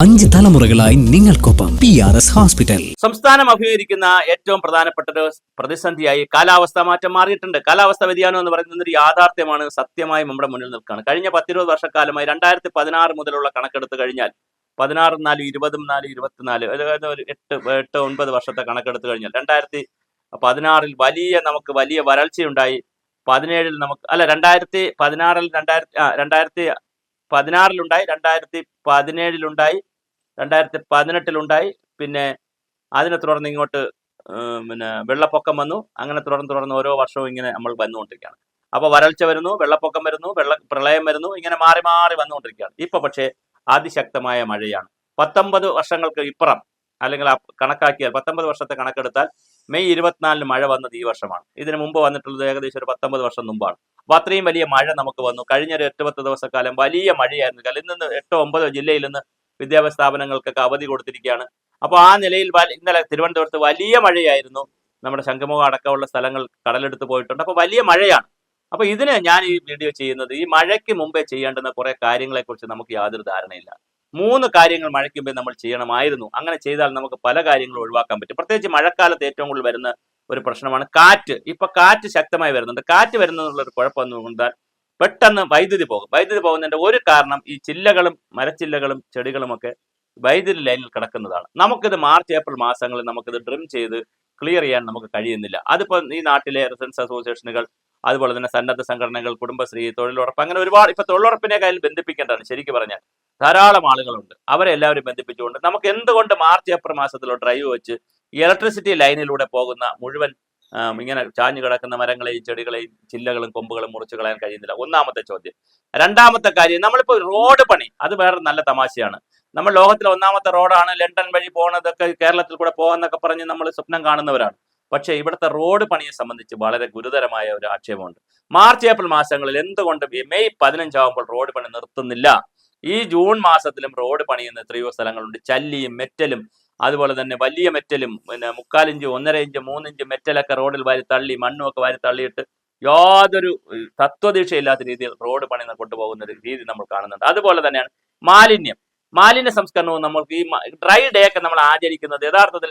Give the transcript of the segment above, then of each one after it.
അഞ്ച് തലമുറകളായി നിങ്ങൾക്കൊപ്പം പി ആർ എസ് ഹോസ്പിറ്റൽ സംസ്ഥാനം അഭിമുഖീകരിക്കുന്ന ഏറ്റവും പ്രധാനപ്പെട്ട ഒരു പ്രതിസന്ധിയായി കാലാവസ്ഥ മാറ്റം മാറിയിട്ടുണ്ട്. കാലാവസ്ഥ വ്യതിയാനം എന്ന് പറയുന്നത് ഒരു യാഥാർത്ഥ്യമാണ്. സത്യമായി നമ്മുടെ മുന്നിൽ നിൽക്കുകയാണ്. കഴിഞ്ഞ പത്തിരുപത് വർഷക്കാലമായി രണ്ടായിരത്തി പതിനാറ് മുതലുള്ള കണക്കെടുത്ത് കഴിഞ്ഞാൽ പതിനാറും നാല് ഇരുപതും നാല് ഇരുപത്തിനാല് അതായത് ഒരു എട്ട് എട്ട് ഒൻപത് വർഷത്തെ കണക്കെടുത്ത് കഴിഞ്ഞാൽ രണ്ടായിരത്തി പതിനാറിൽ വലിയ നമുക്ക് വലിയ വരൾച്ചയുണ്ടായി. പതിനേഴിൽ നമുക്ക് അല്ല രണ്ടായിരത്തി പതിനാറിൽ രണ്ടായിരത്തി രണ്ടായിരത്തി പതിനാറിലുണ്ടായി രണ്ടായിരത്തി പതിനേഴിലുണ്ടായി രണ്ടായിരത്തി പതിനെട്ടിലുണ്ടായി പിന്നെ അതിനെ തുടർന്ന് ഇങ്ങോട്ട് പിന്നെ വെള്ളപ്പൊക്കം വന്നു. അങ്ങനെ തുടർന്ന് തുടർന്ന് ഓരോ വർഷവും ഇങ്ങനെ നമ്മൾ വന്നുകൊണ്ടിരിക്കുകയാണ്. അപ്പോൾ വരൾച്ച വരുന്നു വെള്ളപ്പൊക്കം വരുന്നു വെള്ള പ്രളയം വരുന്നു ഇങ്ങനെ മാറി മാറി വന്നുകൊണ്ടിരിക്കുകയാണ്. ഇപ്പൊ പക്ഷേ അതിശക്തമായ മഴയാണ്. പത്തൊമ്പത് വർഷങ്ങൾക്ക് ഇപ്പുറം അല്ലെങ്കിൽ കണക്കാക്കിയാൽ പത്തൊമ്പത് വർഷത്തെ കണക്കെടുത്താൽ മെയ് ഇരുപത്തിനാലിന് മഴ വന്നത് ഈ വർഷമാണ്. ഇതിന് മുമ്പ് വന്നിട്ടുള്ളത് ഏകദേശം ഒരു പത്തൊമ്പത് വർഷം മുമ്പാണ്. അപ്പൊ അത്രയും വലിയ മഴ നമുക്ക് വന്നു. കഴിഞ്ഞ ഒരു എട്ട് പത്ത് ദിവസക്കാലം വലിയ മഴയായിരുന്നു. കാരണം ഇന്ന് എട്ടോ ഒമ്പതോ ജില്ലയിൽ നിന്ന് വിദ്യാഭ്യാസ സ്ഥാപനങ്ങൾക്കൊക്കെ അവധി കൊടുത്തിരിക്കുകയാണ്. അപ്പോൾ ആ നിലയിൽ ഇന്നലെ തിരുവനന്തപുരത്ത് വലിയ മഴയായിരുന്നു. നമ്മുടെ ശംഖുമുഖം അടക്കമുള്ള സ്ഥലങ്ങൾ കടലെടുത്ത് പോയിട്ടുണ്ട്. അപ്പോൾ വലിയ മഴയാണ്. അപ്പോൾ ഇതിന് ഞാൻ ഈ വീഡിയോ ചെയ്യുന്നത് ഈ മഴയ്ക്ക് മുമ്പേ ചെയ്യേണ്ടുന്ന കുറേ കാര്യങ്ങളെക്കുറിച്ച് നമുക്ക് യാതൊരു ധാരണയില്ല. മൂന്ന് കാര്യങ്ങൾ മഴയ്ക്ക് മുമ്പേ നമ്മൾ ചെയ്യണമായിരുന്നു. അങ്ങനെ ചെയ്താൽ നമുക്ക് പല കാര്യങ്ങളും ഒഴിവാക്കാൻ പറ്റും. പ്രത്യേകിച്ച് മഴക്കാലത്ത് ഏറ്റവും കൂടുതൽ വരുന്ന ഒരു പ്രശ്നമാണ് കാറ്റ്. ഇപ്പൊ കാറ്റ് ശക്തമായി വരുന്നുണ്ട്. കാറ്റ് വരുന്നതിനുള്ള ഒരു കുഴപ്പം കൊണ്ടാൽ പെട്ടെന്ന് വൈദ്യുതി പോകും. വൈദ്യുതി പോകുന്നതിന്റെ ഒരു കാരണം ഈ ചില്ലകളും മരച്ചില്ലകളും ചെടികളും ഒക്കെ വൈദ്യുതി ലൈനിൽ കിടക്കുന്നതാണ്. നമുക്കിത് മാർച്ച് ഏപ്രിൽ മാസങ്ങളിൽ നമുക്കിത് ഡ്രിം ചെയ്ത് ക്ലിയർ ചെയ്യാൻ നമുക്ക് കഴിയുന്നില്ല. അതിപ്പോൾ ഈ നാട്ടിലെ റെസിഡൻസ് അസോസിയേഷനുകൾ അതുപോലെ തന്നെ സന്നദ്ധ സംഘടനകൾ കുടുംബശ്രീ തൊഴിലുറപ്പ് അങ്ങനെ ഒരുപാട് ഇപ്പൊ തൊഴിലുറപ്പിനെ കയ്യിൽ ബന്ധിപ്പിക്കേണ്ടതാണ് ശരിക്കും പറഞ്ഞാൽ ധാരാളം ആളുകളുണ്ട്. അവരെ എല്ലാവരും ബന്ധിപ്പിച്ചുകൊണ്ട് നമുക്ക് എന്തുകൊണ്ട് മാർച്ച് ഏപ്രിൽ മാസത്തിലോ ഡ്രൈവ് വെച്ച് ഇലക്ട്രിസിറ്റി ലൈനിലൂടെ പോകുന്ന മുഴുവൻ ഇങ്ങനെ ചാഞ്ഞു കിടക്കുന്ന മരങ്ങളെയും ചെടികളെയും ചില്ലകളും കൊമ്പുകളും മുറിച്ചു കളയാൻ കഴിയുന്നില്ല? ഒന്നാമത്തെ ചോദ്യം. രണ്ടാമത്തെ കാര്യം നമ്മളിപ്പോൾ റോഡ് പണി അത് വേറെ നല്ല തമാശയാണ്. നമ്മൾ ലോകത്തിലെ ഒന്നാമത്തെ റോഡാണ് ലണ്ടൻ വഴി പോകുന്നതൊക്കെ കേരളത്തിൽ കൂടെ പോകാന്നൊക്കെ പറഞ്ഞ് നമ്മൾ സ്വപ്നം കാണുന്നവരാണ്. പക്ഷേ ഇവിടുത്തെ റോഡ് പണിയെ സംബന്ധിച്ച് വളരെ ഗുരുതരമായ ഒരു ആക്ഷേപമുണ്ട്. മാർച്ച് ഏപ്രിൽ മാസങ്ങളിൽ എന്തുകൊണ്ട് മെയ് പതിനഞ്ചാവുമ്പോൾ റോഡ് പണി നിർത്തുന്നില്ല. ഈ ജൂൺ മാസത്തിലും റോഡ് പണിയുന്ന എത്രയോ സ്ഥലങ്ങളുണ്ട്. ചല്ലിയും മെറ്റലും അതുപോലെ തന്നെ വലിയ മെറ്റലും പിന്നെ മുക്കാലിഞ്ച് ഒന്നര ഇഞ്ച് മൂന്നിഞ്ച് മെറ്റലൊക്കെ റോഡിൽ വാരി തള്ളി മണ്ണുമൊക്കെ വാരി തള്ളിയിട്ട് യാതൊരു തത്വദീക്ഷയില്ലാത്ത രീതിയിൽ റോഡ് പണി കൊണ്ടുപോകുന്ന ഒരു രീതി നമ്മൾ കാണുന്നുണ്ട്. അതുപോലെ തന്നെയാണ് മാലിന്യം. മാലിന്യ സംസ്കരണവും നമ്മൾക്ക് ഈ ഡ്രൈ ഡേ ഒക്കെ നമ്മൾ ആചരിക്കുന്നത് യഥാർത്ഥത്തിൽ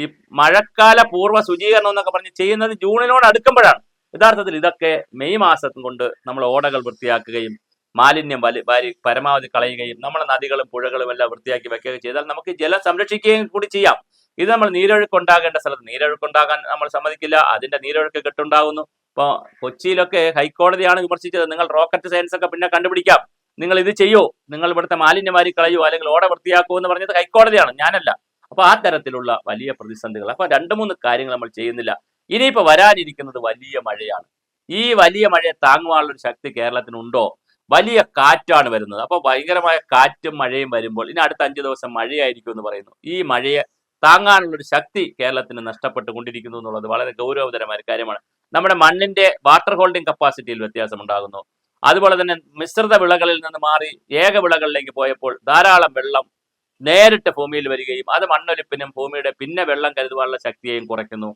ഈ മഴക്കാല പൂർവ ശുചീകരണം എന്നൊക്കെ പറഞ്ഞ് ചെയ്യുന്നത് ജൂണിനോട് അടുക്കുമ്പോഴാണ്. യഥാർത്ഥത്തിൽ ഇതൊക്കെ മെയ് മാസം കൊണ്ട് നമ്മൾ ഓടകൾ വൃത്തിയാക്കുകയും മാലിന്യം വലി വാരി പരമാവധി കളയുകയും നമ്മുടെ നദികളും പുഴകളും എല്ലാം വൃത്തിയാക്കി വെക്കുകയും ചെയ്താൽ നമുക്ക് ജലം സംരക്ഷിക്കുകയും കൂടി ചെയ്യാം. ഇത് നമ്മൾ നീരൊഴുക്ക് ഉണ്ടാകേണ്ട സ്ഥലത്ത് നീരൊഴുക്ക് ഉണ്ടാകാൻ നമ്മൾ സമ്മതിക്കില്ല അതിന്റെ നീരൊഴുക്ക് കെട്ടുണ്ടാകുന്നു. ഇപ്പോൾ കൊച്ചിയിലൊക്കെ ഹൈക്കോടതിയാണ് വിമർശിച്ചത് നിങ്ങൾ റോക്കറ്റ് സയൻസ് ഒക്കെ പിന്നെ കണ്ടുപിടിക്കാം. നിങ്ങൾ ഇത് ചെയ്യോ. നിങ്ങൾ ഇവിടുത്തെ മാലിന്യം വാരി കളയോ അല്ലെങ്കിൽ ഓട വൃത്തിയാക്കുമോ എന്ന് പറഞ്ഞത് ഹൈക്കോടതിയാണ്. ഞാനല്ല. അപ്പൊ ആ തരത്തിലുള്ള വലിയ പ്രതിസന്ധികൾ അപ്പൊ രണ്ട് മൂന്ന് കാര്യങ്ങൾ നമ്മൾ ചെയ്യുന്നില്ല. ഇനിയിപ്പോ വരാനിരിക്കുന്നത് വലിയ മഴയാണ്. ഈ വലിയ മഴയെ താങ്ങുവാനുള്ള ഒരു ശക്തി കേരളത്തിനുണ്ടോ? വലിയ കാറ്റാണ് വരുന്നത്. അപ്പോൾ ഭയങ്കരമായ കാറ്റും മഴയും വരുമ്പോൾ ഇനി അടുത്ത അഞ്ച് ദിവസം മഴയായിരിക്കും എന്ന് പറയുന്നു. ഈ മഴയെ താങ്ങാനുള്ള ഒരു ശക്തി കേരളത്തിന് നഷ്ടപ്പെട്ടുകൊണ്ടിരിക്കുന്നു എന്നുള്ളത് വളരെ ഗൗരവതരമായ കാര്യമാണ്. നമ്മുടെ മണ്ണിന്റെ വാട്ടർ ഹോൾഡിംഗ് കപ്പാസിറ്റിയിൽ വ്യത്യാസം ഉണ്ടാകുന്നു. അതുപോലെ തന്നെ മിശ്രിത വിളകളിൽ നിന്ന് മാറി ഏക വിളകളിലേക്ക് പോയപ്പോൾ ധാരാളം വെള്ളം നേരിട്ട് ഭൂമിയിൽ വരികയും അത് മണ്ണൊലിപ്പിനും ഭൂമിയുടെ പിന്നെ വെള്ളം കരുതുവാനുള്ള ശക്തിയെയും കുറയ്ക്കുന്നു.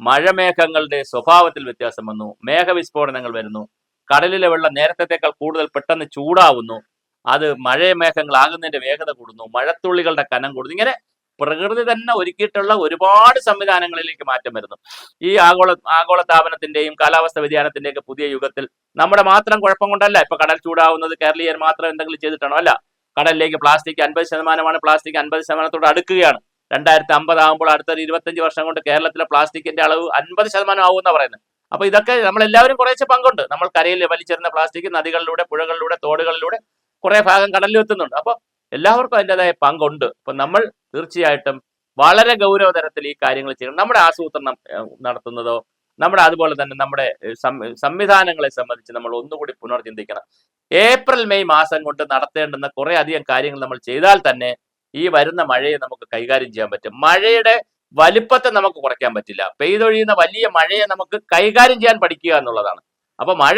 മഴമേഘങ്ങളുടെ സ്വഭാവത്തിൽ വ്യത്യാസം വന്നു. മേഘവിസ്ഫോടനങ്ങൾ വരുന്നു. കടലിലെ വെള്ളം നേരത്തേക്കാൾ കൂടുതൽ പെട്ടെന്ന് ചൂടാവുന്നു. അത് മഴമേഘങ്ങളാകുന്നതിന്റെ വേഗത കൂടുന്നു. മഴത്തുള്ളികളുടെ കനം കൂടുന്നു. ഇങ്ങനെ പ്രകൃതി തന്നെ ഒരുക്കിയിട്ടുള്ള ഒരുപാട് സംവിധാനങ്ങളിലേക്ക് മാറ്റം വരുന്നു. ഈ ആഗോള ആഗോളതാപനത്തിന്റെയും കാലാവസ്ഥ വ്യതിയാനത്തിന്റെയൊക്കെ പുതിയ യുഗത്തിൽ നമ്മുടെ മാത്രം കുഴപ്പം കൊണ്ടല്ല. ഇപ്പൊ കടൽ ചൂടാവുന്നത് കേരളീയർ മാത്രം എന്തെങ്കിലും ചെയ്തിട്ടാണോ? അല്ല. കടലിലേക്ക് പ്ലാസ്റ്റിക് അൻപത് ശതമാനമാണ് പ്ലാസ്റ്റിക് അൻപത് ശതമാനത്തോട് അടുക്കുകയാണ്. രണ്ടായിരത്തി അമ്പത് ആകുമ്പോൾ അടുത്തൊരു ഇരുപത്തഞ്ച് വർഷം കൊണ്ട് കേരളത്തിലെ പ്ലാസ്റ്റിക്കിന്റെ അളവ് അൻപത് ശതമാനം ആവുമെന്നാണ് പറയുന്നത്. അപ്പൊ ഇതൊക്കെ നമ്മൾ എല്ലാവരും കുറേശ്ശെ പങ്കുണ്ട്. നമ്മൾ കരയിൽ വലിച്ചെറിയുന്ന പ്ലാസ്റ്റിക് നദികളിലൂടെ പുഴകളിലൂടെ തോടുകളിലൂടെ കുറെ ഭാഗം കടലിൽ എത്തുന്നുണ്ട്. അപ്പോൾ എല്ലാവർക്കും അതിന്റെതായ പങ്കുണ്ട്. അപ്പൊ നമ്മൾ തീർച്ചയായിട്ടും വളരെ ഗൗരവതരത്തിൽ ഈ കാര്യങ്ങൾ ചെയ്യണം. നമ്മുടെ ആസൂത്രണം നടത്തുന്നതോ നമ്മുടെ അതുപോലെ തന്നെ നമ്മുടെ സംവിധാനങ്ങളെ സംബന്ധിച്ച് നമ്മൾ ഒന്നുകൂടി പുനർചിന്തിക്കണം. ഏപ്രിൽ മെയ് മാസം കൊണ്ട് നടത്തേണ്ടുന്ന കുറെ അധികം കാര്യങ്ങൾ നമ്മൾ ചെയ്താൽ തന്നെ ഈ വരുന്ന മഴയെ നമുക്ക് കൈകാര്യം ചെയ്യാൻ പറ്റും. മഴയുടെ വലിപ്പത്തെ നമുക്ക് കുറയ്ക്കാൻ പറ്റില്ല. പെയ്തൊഴിയുന്ന വലിയ മഴയെ നമുക്ക് കൈകാര്യം ചെയ്യാൻ പഠിക്കുക എന്നുള്ളതാണ്. അപ്പൊ മഴ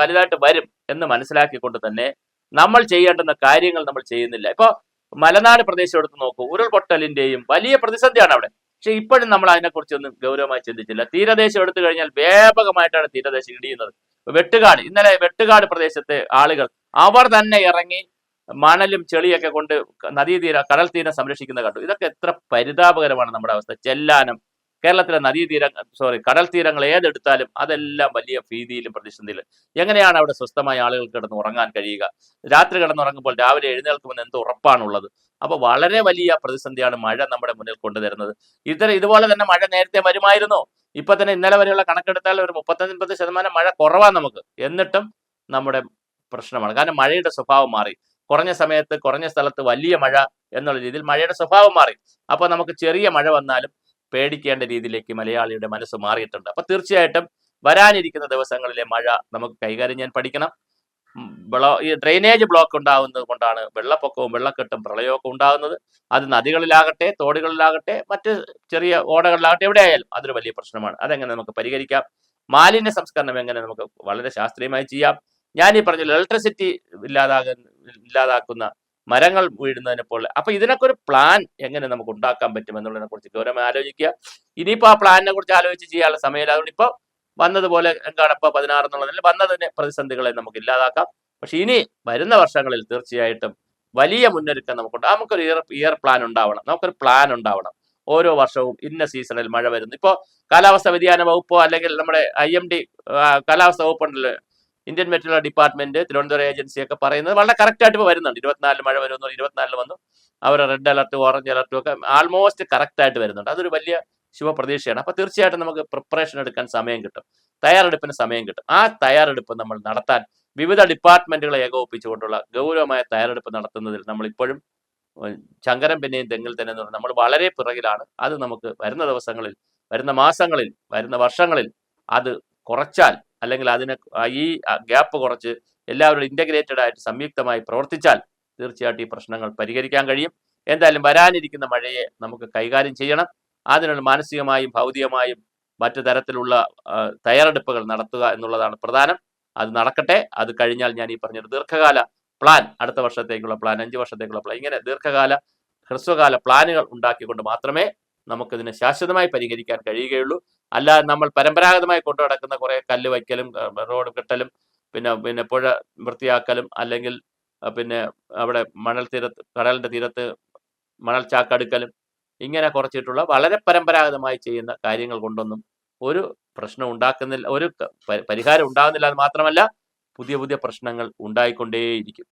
വലുതായിട്ട് വരും എന്ന് മനസ്സിലാക്കിക്കൊണ്ട് തന്നെ നമ്മൾ ചെയ്യേണ്ടുന്ന കാര്യങ്ങൾ നമ്മൾ ചെയ്യുന്നില്ല. ഇപ്പൊ മലനാട് പ്രദേശം എടുത്ത് നോക്കൂ. ഉരുൾപൊട്ടലിന്റെയും വലിയ പ്രതിസന്ധിയാണ് അവിടെ. പക്ഷെ ഇപ്പോഴും നമ്മൾ അതിനെക്കുറിച്ച് ഒന്നും ഗൗരവമായി ചിന്തിച്ചില്ല. തീരദേശം എടുത്തു കഴിഞ്ഞാൽ വ്യാപകമായിട്ടാണ് തീരദേശം ഇടിയുന്നത്. വെട്ടുകാട് ഇന്നലെ വെട്ടുകാട് പ്രദേശത്തെ ആളുകൾ അവർ തന്നെ ഇറങ്ങി മണലും ചെളിയൊക്കെ കൊണ്ട് നദീതീര കടൽ തീരം സംരക്ഷിക്കുന്ന കണ്ടു. ഇതൊക്കെ എത്ര പരിതാപകരമാണ് നമ്മുടെ അവസ്ഥ. ചെല്ലാനം കേരളത്തിലെ നദീതീര സോറി കടൽ തീരങ്ങൾ ഏതെടുത്താലും അതെല്ലാം വലിയ ഭീതിയിലും പ്രതിസന്ധിയിലും. എങ്ങനെയാണ് അവിടെ സ്വസ്ഥമായ ആളുകൾ കിടന്ന് ഉറങ്ങാൻ കഴിയുക? രാത്രി കിടന്നുറങ്ങുമ്പോൾ രാവിലെ എഴുന്നേൽക്കുമെന്ന് എന്ത് ഉറപ്പാണുള്ളത്? അപ്പോൾ വളരെ വലിയ പ്രതിസന്ധിയാണ് മഴ നമ്മുടെ മുന്നിൽ കൊണ്ടുതരുന്നത്. ഇത്തരം ഇതുപോലെ തന്നെ മഴ നേരത്തെ വരുമായിരുന്നു. ഇപ്പൊ തന്നെ ഇന്നലെ വരെയുള്ള കണക്കെടുത്താൽ ഒരു മുപ്പത്തഞ്ച് മുപ്പത് ശതമാനം മഴ കുറവാണ് നമുക്ക്. എന്നിട്ടും നമ്മുടെ പ്രശ്നമാണ്. കാരണം മഴയുടെ സ്വഭാവം മാറി. കുറഞ്ഞ സമയത്ത് കുറഞ്ഞ സ്ഥലത്ത് വലിയ മഴ എന്നുള്ള രീതിയിൽ മഴയുടെ സ്വഭാവം മാറി. അപ്പോൾ നമുക്ക് ചെറിയ മഴ വന്നാലും പേടിക്കേണ്ട രീതിയിലേക്ക് മലയാളിയുടെ മനസ്സ് മാറിയിട്ടുണ്ട്. അപ്പൊ തീർച്ചയായിട്ടും വരാനിരിക്കുന്ന ദിവസങ്ങളിലെ മഴ നമുക്ക് കൈകാര്യം ചെയ്യാൻ പഠിക്കണം. ബ്ലോ ഈ ഡ്രെയിനേജ് ബ്ലോക്ക് ഉണ്ടാകുന്നത് കൊണ്ടാണ് വെള്ളപ്പൊക്കവും വെള്ളക്കെട്ടും പ്രളയവും ഉണ്ടാകുന്നത്. അത് നദികളിലാകട്ടെ തോടുകളിലാകട്ടെ മറ്റ് ചെറിയ ഓടകളിലാകട്ടെ എവിടെയായാലും അതൊരു വലിയ പ്രശ്നമാണ്. അതെങ്ങനെ നമുക്ക് പരിഹരിക്കാം? മാലിന്യ സംസ്കരണം എങ്ങനെ നമുക്ക് വളരെ ശാസ്ത്രീയമായി ചെയ്യാം? ഞാൻ ഈ പറഞ്ഞ ഇലക്ട്രിസിറ്റി ഇല്ലാതാകുന്ന ഇല്ലാതാക്കുന്ന മരങ്ങൾ വീഴുന്നതിനെ പോലെ. അപ്പൊ ഇതിനൊക്കെ ഒരു പ്ലാൻ എങ്ങനെ നമുക്ക് ഉണ്ടാക്കാൻ പറ്റും എന്നുള്ളതിനെ കുറിച്ച് ഗൗരവമായി ആലോചിക്കുക. ഇനിയിപ്പോ ആ പ്ലാനിനെ കുറിച്ച് ആലോചിച്ച് ചെയ്യാനുള്ള സമയമില്ല. അതുകൊണ്ട് ഇപ്പൊ വന്നതുപോലെ എന്താണ് ഇപ്പൊ പതിനാറ് എന്നുള്ളതിൽ വന്നതിന് പ്രതിസന്ധികളെ നമുക്ക് ഇല്ലാതാക്കാം. പക്ഷെ ഇനി വരുന്ന വർഷങ്ങളിൽ തീർച്ചയായിട്ടും വലിയ മുന്നൊരുക്കം നമുക്കുണ്ട്. നമുക്കൊരു ഇയർ ഇയർ പ്ലാൻ ഉണ്ടാവണം. നമുക്കൊരു പ്ലാൻ ഉണ്ടാവണം. ഓരോ വർഷവും ഇന്ന സീസണിൽ മഴ വരുന്നു. ഇപ്പോൾ കാലാവസ്ഥാ വ്യതിയാന വകുപ്പോ അല്ലെങ്കിൽ നമ്മുടെ ഐ എം ഡി കാലാവസ്ഥ വകുപ്പ് ഉണ്ടല്ലോ Indian material department Thiruvananthapuram agency ഒക്കെ പറയുന്നത് വളരെ കറക്റ്റ് ആയിട്ട് ഇപ്പോൾ വരുന്നുണ്ട്. ഇരുപത്തിനാലിൽ മഴ വരുന്നു ഇരുപത്തിനാലിൽ വന്നു. അവർ റെഡ് അലർട്ട് ഓറഞ്ച് അലർട്ടും ഒക്കെ ആൾമോസ്റ്റ് കറക്റ്റ് ആയിട്ട് വരുന്നുണ്ട്. അതൊരു വലിയ ശുഭപ്രതീക്ഷയാണ്. അപ്പൊ തീർച്ചയായിട്ടും നമുക്ക് പ്രിപ്പറേഷൻ എടുക്കാൻ സമയം കിട്ടും. തയ്യാറെടുപ്പിന് സമയം കിട്ടും. ആ തയ്യാറെടുപ്പ് നമ്മൾ നടത്താൻ വിവിധ ഡിപ്പാർട്ട്മെന്റുകളെ ഏകോപിപ്പിച്ചുകൊണ്ടുള്ള ഗൗരവമായ തയ്യാറെടുപ്പ് നടത്തുന്നതിൽ നമ്മൾ ഇപ്പോഴും ചങ്കരം പിന്നെയും തെങ്ങിൽ തന്നെ എന്ന് നമ്മൾ വളരെ പിറകിലാണ്. അത് നമുക്ക് വരുന്ന ദിവസങ്ങളിൽ വരുന്ന മാസങ്ങളിൽ വരുന്ന വർഷങ്ങളിൽ അത് കുറച്ചാൽ അല്ലെങ്കിൽ അതിനെ ഈ ഗ്യാപ്പ് കുറച്ച് എല്ലാവരും ഇന്റഗ്രേറ്റഡ് ആയിട്ട് സംയുക്തമായി പ്രവർത്തിച്ചാൽ തീർച്ചയായിട്ടും ഈ പ്രശ്നങ്ങൾ പരിഹരിക്കാൻ കഴിയും. എന്തായാലും വരാനിരിക്കുന്ന മഴയെ നമുക്ക് കൈകാര്യം ചെയ്യണം. അതിനുള്ള മാനസികമായും ഭൗതികമായും മറ്റു തരത്തിലുള്ള തയ്യാറെടുപ്പുകൾ നടത്തുക എന്നുള്ളതാണ് പ്രധാനം. അത് നടക്കട്ടെ. അത് കഴിഞ്ഞാൽ ഞാൻ ഈ പറഞ്ഞ ദീർഘകാല പ്ലാൻ അടുത്ത വർഷത്തേക്കുള്ള പ്ലാൻ അഞ്ച് വർഷത്തേക്കുള്ള പ്ലാൻ ഇങ്ങനെ ദീർഘകാല ഹ്രസ്വകാല പ്ലാനുകൾ ഉണ്ടാക്കിക്കൊണ്ട് മാത്രമേ നമുക്കിതിനെ ശാശ്വതമായി പരിഹരിക്കാൻ കഴിയുകയുള്ളൂ. അല്ലാതെ നമ്മൾ പരമ്പരാഗതമായി കൊണ്ടു നടക്കുന്ന കുറെ കല്ല് വയ്ക്കലും റോഡ് കെട്ടലും പിന്നെ പിന്നെ പുഴ വൃത്തിയാക്കലും അല്ലെങ്കിൽ പിന്നെ അവിടെ മണൽ തീരത്ത് കടലിന്റെ തീരത്ത് മണൽ ചാക്കടുക്കലും ഇങ്ങനെ കുറച്ചിട്ടുള്ള വളരെ പരമ്പരാഗതമായി ചെയ്യുന്ന കാര്യങ്ങൾ കൊണ്ടൊന്നും ഒരു പ്രശ്നം ഉണ്ടാക്കുന്നില്ല ഒരു പരിഹാരം ഉണ്ടാകുന്നില്ല അത് മാത്രമല്ല പുതിയ പുതിയ പ്രശ്നങ്ങൾ ഉണ്ടായിക്കൊണ്ടേയിരിക്കും.